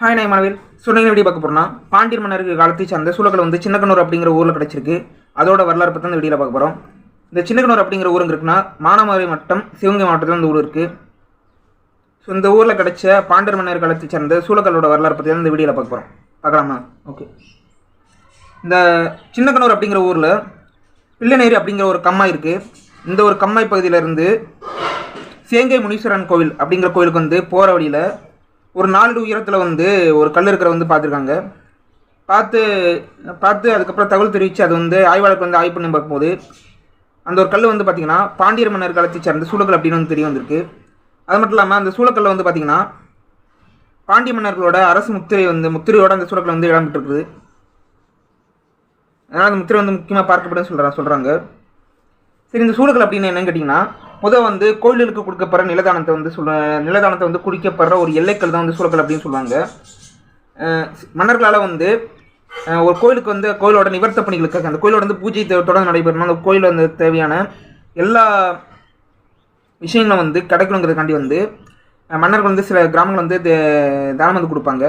Hi நான் மனவில் சொன்னீங்க video பார்க்க போகிறோம்னா பாண்டியர் மன்னருக்கு காலத்தை சார்ந்த சூளக்கல் வந்து சின்னக்கனூர் அப்படிங்கிற ஊரில் கிடச்சிருக்கு. அதோட வரலாறு பற்றி இந்த வீடியோவில் பார்க்க போகிறோம் இந்த சின்னக்கனூர் அப்படிங்கிற ஊருங்க இருக்குன்னா மானாமதுரை மட்டம் சிவகங்கை மாவட்டத்தில் இந்த ஊர் இருக்குது ஸோ இந்த ஊரில் கிடச்ச பாண்டியர் மன்னர் காலத்தை சார்ந்த சூழக்கலோட வரலாறு பற்றி தான் இந்த வீடியோவில் பார்க்க போகிறோம் பார்க்கலாமா? ஓகே இந்த சின்னக்கனூர் அப்படிங்கிற ஊரில் பிள்ளைநேரி அப்படிங்கிற ஒரு கம்மாய் இருக்குது இந்த ஒரு கம்மாய் பகுதியிலேருந்து சேங்கை முனீஸ்வரன் கோவில் அப்படிங்கிற கோவிலுக்கு வந்து போகிற வழியில் ஒரு நாலு உயரத்தில் வந்து ஒரு கல் இருக்கிற வந்து பார்த்துருக்காங்க. பார்த்து பார்த்து அதுக்கப்புறம் தகவல் தெரிவித்து அது வந்து ஆய்வாளருக்கு வந்து ஆய்வு பண்ணி பார்க்கும்போது அந்த ஒரு கல் வந்து பார்த்திங்கன்னா பாண்டியர் மன்னர் காலத்தை சேர்ந்த சூளக்கல் அப்படின்னு வந்து தெரிய வந்திருக்கு. அது மட்டும் இல்லாமல் அந்த சூளக்கல்ல வந்து பார்த்திங்கன்னா பாண்டிய மன்னர்களோட அரசு முத்திரை வந்து முத்திரையோட அந்த சூழக்கல் வந்து இடம்பெற்றிருக்குது இருக்குது. அதனால் அந்த முத்திரை வந்து முக்கியமாக பார்க்கப்படுன்னு சொல்கிறா சொல்கிறாங்க சரி இந்த சூழக்கல் அப்படின்னு என்னன்னு கேட்டிங்கன்னா முதல் வந்து கோயிலுக்கு கொடுக்கப்படுற நிலதானத்தை வந்து சொல்ல நிலதானத்தை வந்து குடிக்கப்படுற ஒரு எல்லைக்கல் தான் வந்து சூழக்கல் அப்படின்னு சொல்லுவாங்க. மன்னர்களால் வந்து ஒரு கோயிலுக்கு வந்து கோயிலோட நிவர்த்த பணிகளுக்காக அந்த கோயிலோட வந்து பூஜை தொடர்ந்து நடைபெறணும் அந்த கோயில் வந்து தேவையான எல்லா விஷயங்களும் வந்து கிடைக்கணுங்கிறதுக்காண்டி வந்து மன்னர்கள் வந்து சில கிராமங்கள் வந்து தே- தானம் வந்து கொடுப்பாங்க.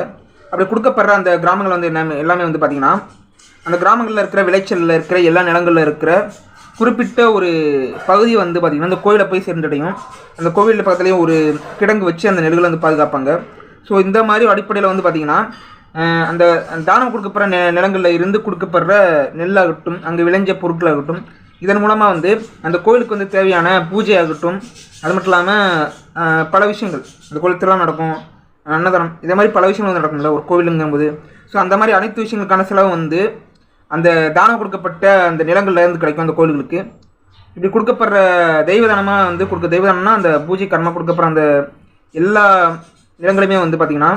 அப்படி கொடுக்கப்படுற அந்த கிராமங்கள் வந்து என்ன எல்லாமே வந்து பார்த்திங்கன்னா அந்த கிராமங்களில் இருக்கிற விளைச்சலில் இருக்கிற எல்லா நிலங்களில் இருக்கிற குறிப்பிட்ட ஒரு பகுதி வந்து பார்த்திங்கன்னா அந்த கோயிலை போய் சேர்ந்தடையும். அந்த கோவிலில் பக்கத்துலேயும் ஒரு கிடங்கு வச்சு அந்த நெல்களை வந்து பாதுகாப்பாங்க. ஸோ இந்த மாதிரி அடிப்படையில் வந்து பார்த்திங்கன்னா அந்த தானம் கொடுக்கப்படுற நெ நிலங்களில் இருந்து கொடுக்கப்படுற நெல்லாகட்டும் அங்கே விளைஞ்ச பொருட்களாகட்டும் இதன் மூலமாக வந்து அந்த கோயிலுக்கு வந்து தேவையான பூஜை ஆகட்டும் அது மட்டும் இல்லாமல் பல விஷயங்கள். அந்த கோயில் திருவிழா நடக்கும் அன்னதானம் இதே மாதிரி பல விஷயங்கள் வந்து நடக்கும்ல ஒரு கோவிலுங்கும்போது. ஸோ அந்த மாதிரி அனைத்து விஷயங்களுக்கான செலவு வந்து அந்த தானம் கொடுக்கப்பட்ட அந்த நிலங்கள்ல இருந்து கிடைக்கும் அந்த கோயில்களுக்கு. இப்படி கொடுக்கப்படுற தெய்வதானமாக வந்து கொடுக்க தெய்வதானம்னா அந்த பூஜை கர்மா கொடுக்கப்படுற அந்த எல்லா நிலங்களுமே வந்து பார்த்திங்கன்னா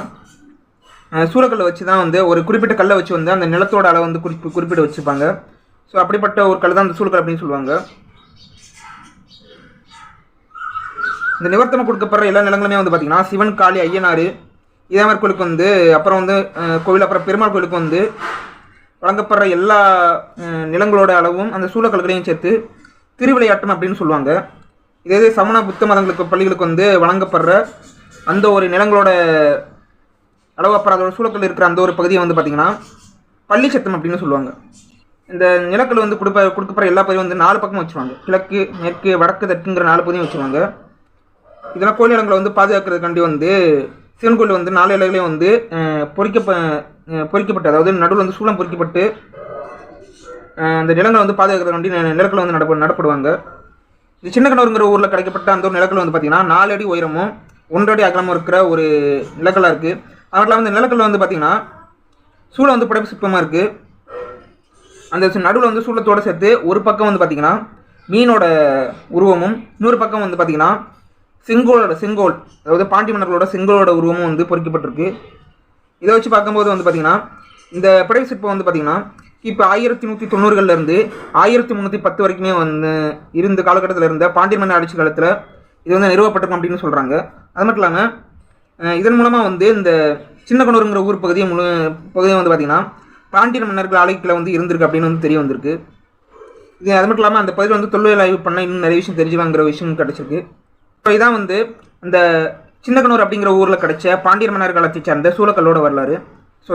சூளக்கல்லை வச்சு தான் வந்து ஒரு குறிப்பிட்ட கல்லை வச்சு வந்து அந்த நிலத்தோட அளவு வந்து குறிப்பு குறிப்பிட்டு வச்சுருப்பாங்க ஸோ அப்படிப்பட்ட ஒரு கல் தான் அந்த சூழக்கல் அப்படின்னு சொல்லுவாங்க. இந்த நிவர்த்தனம் கொடுக்கப்படுற எல்லா நிலங்களுமே வந்து பார்த்திங்கன்னா சிவன் காளி ஐயனார் இதே மாதிரி கோயிலுக்கு வந்து அப்புறம் வந்து கோவில் அப்புறம் பெருமாள் கோயிலுக்கு வந்து வழங்கப்படுற எல்லா நிலங்களோட அளவும் அந்த சூழக்கல்களையும் சேர்த்து திருவிளையாட்டம் அப்படின்னு சொல்லுவாங்க. இதே இது சமண புத்த மதங்களுக்கு பள்ளிகளுக்கு வந்து வழங்கப்படுற அந்த ஒரு நிலங்களோட அளவு அப்புறம் அதோட சூழக்கல் இருக்கிற அந்த ஒரு பகுதியை வந்து பார்த்திங்கன்னா பள்ளி சத்தம் அப்படின்னு சொல்லுவாங்க. இந்த நிலக்கல் வந்து கொடுப்ப கொடுக்கப்படுற எல்லா பகுதியும் வந்து நாலு பக்கமும் வச்சுருவாங்க. கிழக்கு மேற்கு வடக்கு தெற்குங்கிற நாலு பகுதியும் வச்சுருவாங்க. இதெல்லாம் கோயில் நிலங்களை வந்து பாதுகாக்கிறதுக்காண்டி வந்து சிவன் கோயில் வந்து நாலு இலைகளையும் வந்து பொறிக்கப்ப பொறிக்கப்பட்டு அதாவது நடுவில் வந்து சூளம் பொறிக்கப்பட்டு அந்த நிலங்களை வந்து பாதுகாக்கிறது வண்டி நிலக்களை வந்து நடப்ப நடப்படுவாங்க. இது சின்ன கணவருங்கிற ஊரில் கிடைக்கப்பட்ட அந்த ஒரு நிலக்கல் வந்து பார்த்திங்கன்னா நாலு அடி உயரமும் ஒன்றடி அடி அகலமும் இருக்கிற ஒரு நிலக்கலாக இருக்குது அது வந்து நிலக்கல்ல வந்து பார்த்திங்கன்னா சூளை வந்து படைப்பு சிற்பமாக இருக்குது அந்த நடுவில் வந்து சூளத்தோடு சேர்த்து ஒரு பக்கம் வந்து பார்த்திங்கன்னா மீனோட உருவமும் இன்னொரு பக்கம் வந்து பார்த்திங்கன்னா செங்கோலோட செங்கோல் அதாவது பாண்டி மன்னர்களோட செங்கோலோட உருவமும் வந்து பொறிக்கப்பட்டிருக்கு. இதை வச்சு பார்க்கும்போது வந்து பார்த்திங்கன்னா இந்த படை சிற்பம் வந்து பார்த்திங்கன்னா இப்போ ஆயிரத்தி நூற்றி தொண்ணூறுகள்லேருந்து ஆயிரத்தி முந்நூற்றி பத்து வரைக்குமே வந்து இருந்த காலகட்டத்தில் இருந்த பாண்டியர் மன்னர் ஆட்சி காலத்தில் இது வந்து நிறுவப்பட்டிருக்கும் அப்படின்னு சொல்கிறாங்க அது மட்டும் இல்லாமல் இதன் மூலமாக வந்து இந்த சின்னக்கனூருங்கிற ஊர் பகுதியை முழு பகுதியை வந்து பார்த்திங்கன்னா பாண்டியன் மன்னர்கள் ஆலைக்கில் வந்து இருந்திருக்கு அப்படின்னு வந்து தெரிய வந்திருக்கு. இது அது மட்டும் இல்லாமல் அந்த பகுதியில் வந்து தொல்லியல் ஆய்வு பண்ண இன்னும் நிறைய விஷயம் தெரிஞ்சுவாங்கிற விஷயம் கிடச்சிருக்கு. இதான் வந்து இந்த சின்னக்கனூர் அப்படிங்கிற ஊரில் கிடைச்ச பாண்டியர் மன்னர் காலத்தை சார்ந்த சூளக்கல்லோட வரலாறு.